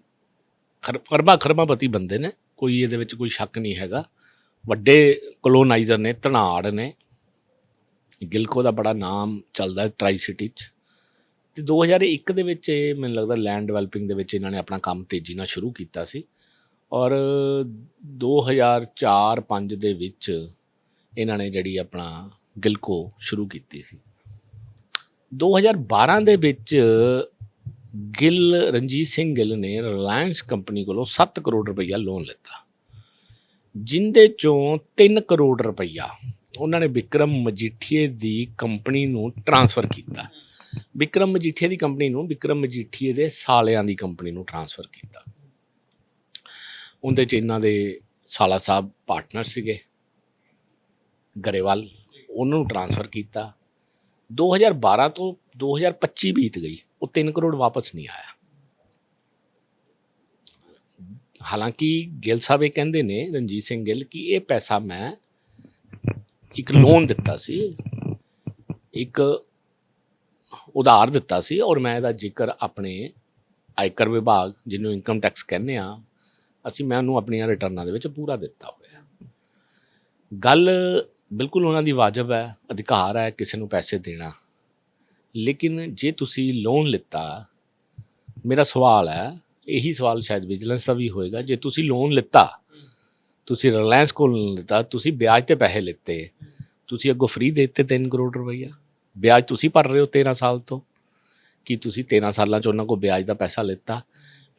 ਖਰ- ਖਰਬਾ ਖਰਬਾਪਤੀ ਬੰਦੇ ਨੇ, ਕੋਈ ਇਹਦੇ ਵਿੱਚ ਕੋਈ ਸ਼ੱਕ ਨਹੀਂ ਹੈਗਾ। ਵੱਡੇ ਕਲੋਨਾਈਜ਼ਰ ਨੇ, ਧਨਾੜ ਨੇ। ਗਿਲਕੋ ਦਾ ਬੜਾ ਨਾਮ ਚੱਲਦਾ ਟਰਾਈ ਸਿਟੀ 'ਚ। ਤੇ 2001 ਦੇ ਵਿੱਚ ਇਹ ਮੈਨੂੰ ਲੱਗਦਾ ਲੈਂਡ ਡਿਵੈਲਪਿੰਗ ਦੇ ਵਿੱਚ ਇਹਨਾਂ ਨੇ ਆਪਣਾ ਕੰਮ ਤੇਜ਼ੀ ਨਾਲ ਸ਼ੁਰੂ ਕੀਤਾ ਸੀ। ਔਰ 2004-5 ਦੇ ਵਿੱਚ ਇਹਨਾਂ ਨੇ ਜਿਹੜੀ ਆਪਣਾ ਗਿਲਕੋ ਸ਼ੁਰੂ ਕੀਤੀ ਸੀ। 2012 ਦੇ ਵਿੱਚ ਗਿੱਲ, ਰਣਜੀਤ ਸਿੰਘ ਗਿੱਲ ਨੇ ਰਿਲਾਇੰਸ ਕੰਪਨੀ ਕੋਲੋਂ 7 ਕਰੋੜ ਰੁਪਈਆ ਲੋਨ ਲਿੱਤਾ, ਜਿੰਦੇ ਚੋਂ 3 ਕਰੋੜ ਰੁਪਈਆ ਉਹਨਾਂ ਨੇ ਵਿਕਰਮ ਮਜੀਠੀਏ ਦੀ ਕੰਪਨੀ ਨੂੰ ਟ੍ਰਾਂਸਫਰ ਕੀਤਾ। ਵਿਕਰਮ ਮਜੀਠੀਏ ਦੀ ਕੰਪਨੀ ਨੂੰ ਵਿਕਰਮ ਮਜੀਠੀਏ ਦੇ ਸਾਲਿਆਂ ਦੀ ਕੰਪਨੀ ਨੂੰ ਟਰਾਂਸਫਰ ਕੀਤਾ। ਉਹਦੇ ਚ ਇਹਨਾਂ ਦੇ ਸਾਲਾ ਸਾਹਿਬ ਪਾਰਟਨਰ ਸੀਗੇ। ਗਰੇਵਾਲ, ਉਹਨਾਂ ਨੂੰ ਟਰਾਂਸਫਰ ਕੀਤਾ 2012 ਤੋਂ 2025 ਬੀਤ ਗਈ। ਉਹ 3 ਕਰੋੜ ਵਾਪਸ ਨਹੀਂ ਆਇਆ। ਹਾਲਾਂਕਿ ਗਿੱਲ ਸਾਹਿਬ ਇਹ ਕਹਿੰਦੇ ਨੇ, ਰਣਜੀਤ ਸਿੰਘ ਗਿੱਲ, ਕਿ ਇਹ ਪੈਸਾ ਮੈਂ ਇੱਕ ਲੋਨ ਦਿੱਤਾ ਸੀ। ਇੱਕ ਉਧਾਰ ਦਿੱਤਾ ਸੀ ਔਰ ਮੈਂ ਇਹਦਾ ਜ਼ਿਕਰ ਆਪਣੇ ਆਇਕਰ ਵਿਭਾਗ, ਜਿਹਨੂੰ ਇਨਕਮ ਟੈਕਸ ਕਹਿੰਦੇ ਆ ਅਸੀਂ ਮੈਂ ਉਹਨੂੰ ਆਪਣੀਆਂ ਰਿਟਰਨਾਂ ਦੇ ਵਿੱਚ ਪੂਰਾ ਦਿੱਤਾ ਹੋਇਆ ਗੱਲ ਬਿਲਕੁਲ ਉਹਨਾਂ ਦੀ ਵਾਜਬ ਹੈ, ਅਧਿਕਾਰ ਹੈ ਕਿਸੇ ਨੂੰ ਪੈਸੇ ਦੇਣਾ। ਲੇਕਿਨ ਜੇ ਤੁਸੀਂ ਲੋਨ ਲਿੱਤਾ, ਮੇਰਾ ਸਵਾਲ ਹੈ, ਇਹੀ ਸਵਾਲ ਸ਼ਾਇਦ ਵਿਜੀਲੈਂਸ ਦਾ ਵੀ ਹੋਏਗਾ, ਜੇ ਤੁਸੀਂ ਲੋਨ ਲਿੱਤਾ, ਤੁਸੀਂ ਰਿਲਾਇੰਸ ਕੋਲ ਲਿੱਤਾ, ਤੁਸੀਂ ਵਿਆਜ ਤੇ ਪੈਸੇ ਲਿੱਤੇ, ਤੁਸੀਂ ਅੱਗੋਂ ਫ੍ਰੀ ਦੇ ਦਿੱਤੇ 3 ਕਰੋੜ ਰੁਪਈਆ। ਵਿਆਜ ਤੁਸੀਂ ਭਰ ਰਹੇ ਹੋ 13 ਸਾਲ ਤੋਂ, ਕੀ ਤੁਸੀਂ 13 ਸਾਲਾਂ ਚ ਉਹਨਾਂ ਕੋਲ ਵਿਆਜ ਦਾ ਪੈਸਾ ਲਿੱਤਾ?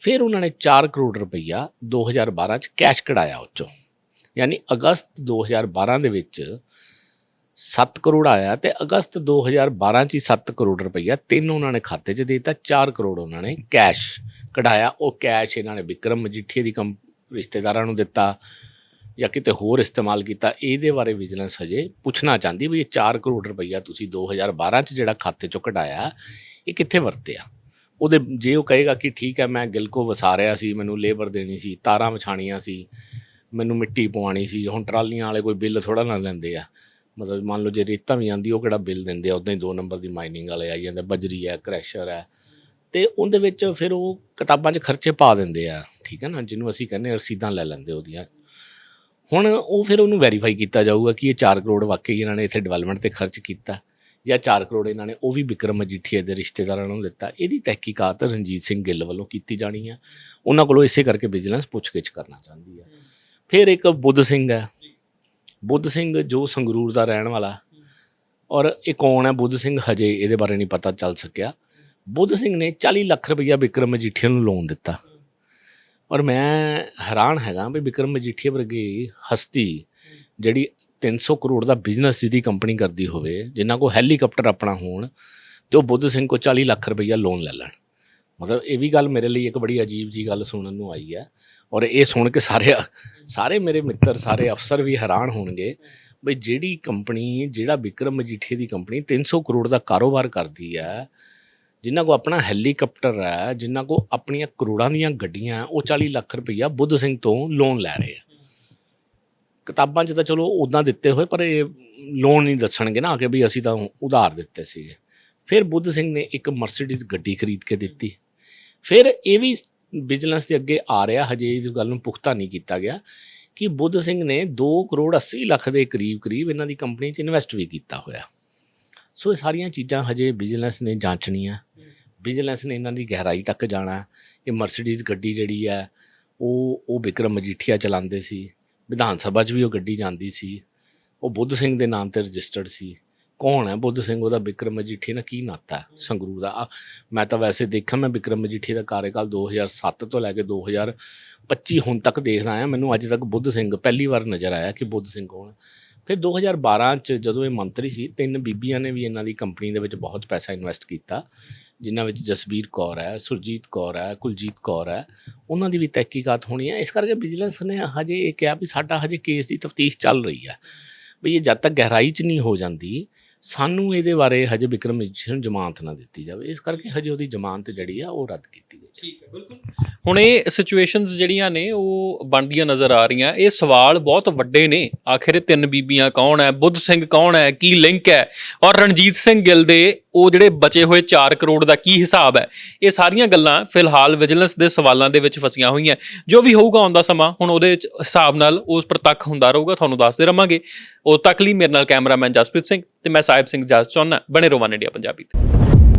ਫਿਰ ਉਹਨਾਂ ਨੇ 4 ਕਰੋੜ ਰੁਪਈਆ 2012 ਚ ਕੈਸ਼ ਕਢਾਇਆ ਉਹ 'ਚੋਂ ਯਾਨੀ ਅਗਸਤ 2012 ਦੇ ਵਿੱਚ 7 ਕਰੋੜ ਆਇਆ ਤੇ ਅਗਸਤ 2012 ਚ ਹੀ 7 ਕਰੋੜ ਰੁਪਈਆ ਤਿੰਨ ਉਹਨਾਂ ਨੇ ਖਾਤੇ 'ਚ ਦੇ ਦਿੱਤਾ 4 ਕਰੋੜ ਉਹਨਾਂ ਨੇ ਕੈਸ਼ ਕਢਾਇਆ। ਉਹ ਕੈਸ਼ ਇਹਨਾਂ ਨੇ ਵਿਕਰਮ ਮਜੀਠੀਏ ਦੀ ਕੰਪ, ਰਿਸ਼ਤੇਦਾਰਾਂ ਨੂੰ ਦਿੱਤਾ ਜਾਂ ਕਿਤੇ ਹੋਰ ਇਸਤੇਮਾਲ ਕੀਤਾ। ਇਹਦੇ ਬਾਰੇ ਵਿਜੀਲੈਂਸ ਹਜੇ ਪੁੱਛਣਾ ਚਾਹੁੰਦੀ ਵੀ ਇਹ 4 ਕਰੋੜ ਰੁਪਈਆ ਤੁਸੀਂ 2012 ਚ ਜਿਹੜਾ ਖਾਤੇ ਚੋਂ ਕਢਾਇਆ, ਇਹ ਕਿੱਥੇ ਵਰਤਿਆ? ਉਹਦੇ ਜੇ ਉਹ ਕਹੇਗਾ ਕਿ ਠੀਕ ਹੈ, ਮੈਂ ਗਿਲਕੋ ਵਸਾ ਰਿਹਾ ਸੀ, ਮੈਨੂੰ ਲੇਬਰ ਦੇਣੀ ਸੀ, ਤਾਰਾਂ ਵਿਛਾਣੀਆਂ ਸੀ, ਮੈਨੂੰ ਮਿੱਟੀ ਪਵਾਉਣੀ ਸੀ, ਹੁਣ ਟਰਾਲੀਆਂ ਵਾਲੇ ਕੋਈ ਬਿੱਲ ਥੋੜਾ ਨਾ ਲੈਂਦੇ ਆ। ਮਤਲਬ ਮੰਨ ਲਓ ਜੇ ਰੇਤਾ ਵੀ ਆਂਦੀ ਉਹ ਕਿਹੜਾ ਬਿੱਲ ਦਿੰਦੇ ਆ? ਉਦਾਂ ਹੀ ਦੋ ਨੰਬਰ ਦੀ ਮਾਈਨਿੰਗ ਵਾਲੇ ਆਈ ਜਾਂਦੇ ਬਜਰੀ ਹੈ, ਕ੍ਰੈਸ਼ਰ ਹੈ। ਤੇ ਉਹਦੇ ਵਿੱਚ ਫਿਰ ਉਹ ਕਿਤਾਬਾਂ 'ਚ ਖਰਚੇ ਪਾ ਦਿੰਦੇ ਆ, ਠੀਕ ਹੈ ਨਾ? ਜਿਹਨੂੰ ਅਸੀਂ ਕਹਿੰਦੇ ਰਸੀਦਾਂ ਲੈ ਲੈਂਦੇ ਉਹਦੀਆਂ। ਹੁਣ ਉਹ ਫਿਰ ਉਹਨੂੰ ਵੈਰੀਫਾਈ ਕੀਤਾ ਜਾਊਗਾ ਕਿ ਇਹ 4 ਕਰੋੜ ਵਾਕਈ ਇਹਨਾਂ ਨੇ ਇੱਥੇ ਡਿਵੈਲਪਮੈਂਟ ਤੇ ਖਰਚ ਕੀਤਾ। ਜਾਂ 4 ਕਰੋੜ ਇਹਨਾਂ ਨੇ, ਉਹ ਵੀ ਵਿਕਰਮ ਮਜੀਠੀਏ ਦੇ ਰਿਸ਼ਤੇਦਾਰਾਂ ਨੂੰ ਦਿੱਤਾ। ਇਹਦੀ ਤਹਿਕੀਕਾਤ ਰਣਜੀਤ ਸਿੰਘ ਗਿੱਲ ਵੱਲੋਂ ਕੀਤੀ ਜਾਣੀ ਆ। ਉਹਨਾਂ ਕੋਲੋਂ ਇਸੇ ਕਰਕੇ ਵਿਜੀਲੈਂਸ ਪੁੱਛਗਿੱਛ ਕਰਨਾ ਚਾਹੁੰਦੀ ਹੈ ਫਿਰ ਇੱਕ ਬੁੱਧ ਸਿੰਘ ਹੈ। ਬੁੱਧ ਸਿੰਘ ਜੋ ਸੰਗਰੂਰ ਦਾ ਰਹਿਣ ਵਾਲਾ। ਔਰ ਇਹ ਕੌਣ ਹੈ? ਬੁੱਧ ਸਿੰਘ ਹਜੇ ਇਹਦੇ ਬਾਰੇ ਨਹੀਂ ਪਤਾ ਚੱਲ ਸਕਿਆ। ਬੁੱਧ ਸਿੰਘ ਨੇ 40 ਲੱਖ ਰੁਪਈਆ ਵਿਕਰਮ ਮਜੀਠੀਆ ਨੂੰ ਲੋਨ ਦਿੱਤਾ। ਔਰ ਮੈਂ ਹੈਰਾਨ ਹੈਗਾ ਵੀ ਵਿਕਰਮ ਮਜੀਠੀਆ ਵਰਗੀ ਹਸਤੀ ਜਿਹੜੀ 300 ਕਰੋੜ ਦਾ ਬਿਜ਼ਨਸ ਜਿਹਦੀ ਕੰਪਨੀ ਕਰਦੀ ਹੋਵੇ ਜਿਨ੍ਹਾਂ ਕੋ ਹੈਲੀਕਾਪਟਰ ਆਪਣਾ ਹੋਣ, ਤੇ ਉਹ ਬੁੱਧ ਸਿੰਘ ਕੋ 40 ਲੱਖ ਰੁਪਈਆ ਲੋਨ ਲੈ ਲੈਣ। ਮਤਲਬ ਇਹ ਵੀ ਗੱਲ ਮੇਰੇ ਲਈ ਇੱਕ ਬੜੀ ਅਜੀਬ ਜੀ ਗੱਲ ਸੁਣਨ ਨੂੰ ਆਈ ਹੈ। ਔਰ ਇਹ ਸੁਣ ਕੇ ਸਾਰੇ ਸਾਰੇ ਮੇਰੇ ਮਿੱਤਰ, ਸਾਰੇ ਅਫਸਰ ਵੀ ਹੈਰਾਨ ਹੋਣਗੇ ਬਈ ਜਿਹੜੀ ਕੰਪਨੀ ਜਿਹੜਾ ਵਿਕਰਮ ਮਜੀਠੀਆ ਦੀ ਕੰਪਨੀ 300 ਕਰੋੜ ਦਾ ਕਾਰੋਬਾਰ ਕਰਦੀ ਹੈ ਜਿਨ੍ਹਾਂ ਕੋ ਆਪਣਾ ਹੈਲੀਕਾਪਟਰ ਹੈ ਜਿਨ੍ਹਾਂ ਕੋ ਆਪਣੀਆਂ ਕਰੋੜਾਂ ਦੀਆਂ ਗੱਡੀਆਂ, ਉਹ 40 ਲੱਖ ਰੁਪਈਆ ਬੁੱਧ ਸਿੰਘ ਤੋਂ ਲੋਨ ਲੈ ਰਹੇ ਆ। ਕਿਤਾਬਾਂ 'ਚ ਤਾਂ ਚਲੋ ਉਦਾਂ ਦਿੱਤੇ ਹੋਏ, ਪਰ ਇਹ ਲੋਨ ਨਹੀਂ ਦੱਸਣਗੇ ਨਾ, ਕਿ ਵੀ ਅਸੀਂ ਤਾਂ ਉਧਾਰ ਦਿੱਤੇ ਸੀਗੇ। ਫਿਰ ਬੁੱਧ ਸਿੰਘ ਨੇ ਇੱਕ ਮਰਸੀਡੀਜ਼ ਗੱਡੀ ਖਰੀਦ ਕੇ ਦਿੱਤੀ। ਫਿਰ ਇਹ ਵੀ ਵਿਜੀਲੈਂਸ ਦੇ ਅੱਗੇ ਆ ਰਿਹਾ, ਹਜੇ ਇਸ ਗੱਲ ਨੂੰ ਪੁਖਤਾ ਨਹੀਂ ਕੀਤਾ ਗਿਆ, ਕਿ ਬੁੱਧ ਸਿੰਘ ਨੇ 2 ਕਰੋੜ 80 ਲੱਖ ਦੇ ਕਰੀਬ ਕਰੀਬ ਇਹਨਾਂ ਦੀ ਕੰਪਨੀ 'ਚ ਇਨਵੈਸਟ ਵੀ ਕੀਤਾ ਹੋਇਆ। ਸੋ ਇਹ ਸਾਰੀਆਂ ਚੀਜ਼ਾਂ ਹਜੇ ਵਿਜੀਲੈਂਸ ਨੇ ਜਾਂਚਣੀਆਂ। ਵਿਜੀਲੈਂਸ ਨੇ ਇਹਨਾਂ ਦੀ ਗਹਿਰਾਈ ਤੱਕ ਜਾਣਾ ਇਹ ਮਰਸੀਡੀਜ਼ ਗੱਡੀ ਜਿਹੜੀ ਹੈ, ਉਹ ਉਹ ਵਿਕਰਮ ਮਜੀਠੀਆ ਚਲਾਉਂਦੇ ਸੀ। ਵਿਧਾਨ ਸਭਾ 'ਚ ਵੀ ਉਹ ਗੱਡੀ ਜਾਂਦੀ ਸੀ। ਉਹ ਬੁੱਧ ਸਿੰਘ ਦੇ ਨਾਮ ਤੇ ਰਜਿਸਟਰਡ ਸੀ। ਕੌਣ ਹੈ? ਬੁੱਧ ਸਿੰਘ ਉਹਦਾ ਵਿਕਰਮ ਮਜੀਠੀ ਨਾਲ ਕੀ ਨਾਤਾ ਹੈ? ਸੰਗਰੂਰ ਦਾ। ਆ, ਮੈਂ ਤਾਂ ਵੈਸੇ ਦੇਖਾਂ ਮੈਂ ਵਿਕਰਮ ਮਜੀਠੀ ਦਾ ਕਾਰਜਕਾਲ 2007 ਤੋਂ ਲੈ ਕੇ 2025 ਹੁਣ ਤੱਕ ਦੇਖਦਾ ਆਇਆ ਮੈਨੂੰ ਅੱਜ ਤੱਕ ਬੁੱਧ ਸਿੰਘ ਪਹਿਲੀ ਵਾਰ ਨਜ਼ਰ ਆਇਆ ਕਿ ਬੁੱਧ ਸਿੰਘ ਕੌਣ ਹੈ। ਫਿਰ 2012 ਚ ਜਦੋਂ ਇਹ ਮੰਤਰੀ ਸੀ ਤਿੰਨ ਬੀਬੀਆਂ ਨੇ ਵੀ ਇਹਨਾਂ ਦੀ ਕੰਪਨੀ ਦੇ ਵਿੱਚ ਬਹੁਤ ਪੈਸਾ ਇਨਵੈਸਟ ਕੀਤਾ। ਜਿਨ੍ਹਾਂ ਵਿੱਚ ਜਸਬੀਰ ਕੌਰ ਹੈ, ਸੁਰਜੀਤ ਕੌਰ ਹੈ, ਕੁਲਜੀਤ ਕੌਰ ਹੈ, ਉਹਨਾਂ ਦੀ ਵੀ ਤਹਿਕੀਕਾਤ ਹੋਣੀ ਹੈ। ਇਸ ਕਰਕੇ ਵਿਜੀਲੈਂਸ ਨੇ ਹਜੇ ਇਹ ਕਿਹਾ ਵੀ ਸਾਡਾ ਹਜੇ ਕੇਸ ਦੀ ਤਫਤੀਸ਼ ਚੱਲ ਰਹੀ ਹੈ। ਵੀ ਇਹ ਜਦ ਤੱਕ ਗਹਿਰਾਈ 'ਚ ਨਹੀਂ ਹੋ ਜਾਂਦੀ, ਸਾਨੂੰ ਇਹਦੇ ਬਾਰੇ ਹਜੇ ਵਿਕਰਮ ਮਜੀਠੀਆ ਜ਼ਮਾਨਤ ਨਾ ਦਿੱਤੀ ਜਾਵੇ। ਇਸ ਕਰਕੇ ਹਜੇ ਉਹਦੀ ਜ਼ਮਾਨਤ ਜਿਹੜੀ ਆ, ਉਹ ਰੱਦ ਕੀਤੀ ਗਈ। ਠੀਕ ਹੈ, ਬਿਲਕੁਲ। ਹੁਣ ਇਹ ਸਿਚੁਏਸ਼ਨਸ ਜਿਹੜੀਆਂ ਨੇ, ਉਹ ਬਣਦੀਆਂ ਨਜ਼ਰ ਆ ਰਹੀਆਂ। ਇਹ ਸਵਾਲ ਬਹੁਤ ਵੱਡੇ ਨੇ। ਆਖਿਰ ਤਿੰਨ ਬੀਬੀਆਂ ਕੌਣ ਹੈ? ਬੁੱਧ ਸਿੰਘ ਕੌਣ ਹੈ? ਕੀ ਲਿੰਕ ਹੈ? ਔਰ ਰਣਜੀਤ ਸਿੰਘ ਗਿੱਲ ਦੇ ਉਹ ਜਿਹੜੇ ਬਚੇ ਹੋਏ 4 ਕਰੋੜ ਦਾ ਕੀ ਹਿਸਾਬ ਹੈ? ਇਹ ਸਾਰੀਆਂ ਗੱਲਾਂ ਫਿਲਹਾਲ ਵਿਜੀਲੈਂਸ ਦੇ ਸਵਾਲਾਂ ਦੇ ਵਿੱਚ ਫਸੀਆਂ ਹੋਈਆਂ। ਜੋ ਵੀ ਹੋਊਗਾ ਆਉਂਦਾ ਸਮਾਂ, ਹੁਣ ਉਹਦੇ ਵਿੱਚ ਹਿਸਾਬ ਨਾਲ ਉਸ ਪ੍ਰਤੱਖ ਹੁੰਦਾ ਰਹੂਗਾ, ਤੁਹਾਨੂੰ ਦੱਸਦੇ ਰਵਾਂਗੇ। ਉਹ ਤੱਕ ਲਈ ਮੇਰੇ ਨਾਲ ਕੈਮਰਾਮੈਨ ਜਸਪ੍ਰੀਤ ਸਿੰਘ ਤੇ ਮੈਂ ਸਾਹਿਬ ਸਿੰਘ ਜਸ ਚਾਹੁੰਦਾ, ਬਣੇ ਰੋਵਾਨ ਇੰਡੀਆ ਪੰਜਾਬੀ ਤੇ।